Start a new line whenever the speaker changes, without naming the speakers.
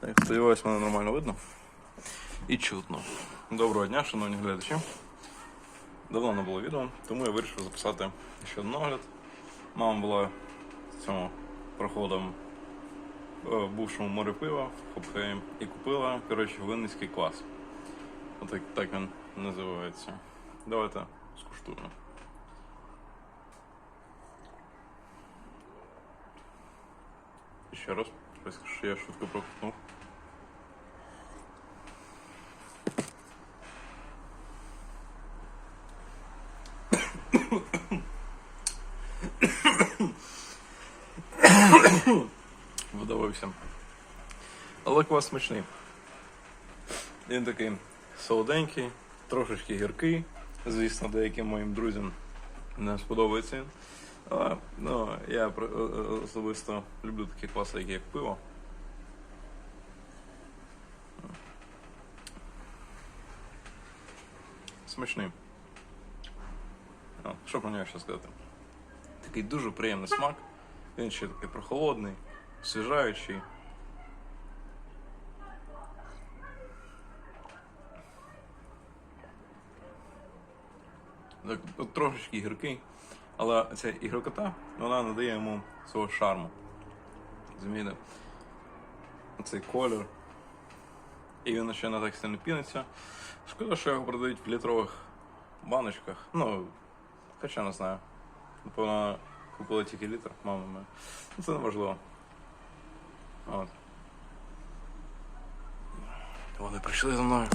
Так, сподіваюсь, мене нормально видно. І чутно. Доброго дня, шановні глядачі. Давно не було відео, тому я вирішив записати ще один огляд. Мама була цьому проходом в бувшому морі пива в Хопхейм і купила, коротше, винницький клас. Отак так він називається. Давайте скуштуємо. Ще раз, ось що я швидко проковтнув. Видавився. Але квас смачний. Він такий солоденький, трошечки гіркий. Звісно, деяким моїм друзям не сподобається. Але ну, я е, е, особисто люблю такі кваси, які як пиво. Смачний. Що про нього ще сказати? Такий дуже приємний смак. Він ще такий прохолодний, освіжаючий. Так, трошечки гіркий, але ця ігрокота, вона надає йому свого шарму. Розумієте? Цей колір. І він ще не так сильно піниться. Шкода, що його продають в літрових баночках. Ну, хоча не знаю. Напевно, купила тільки літр, мама моя. Ну, це неважливо. От. Вони прийшли за мною.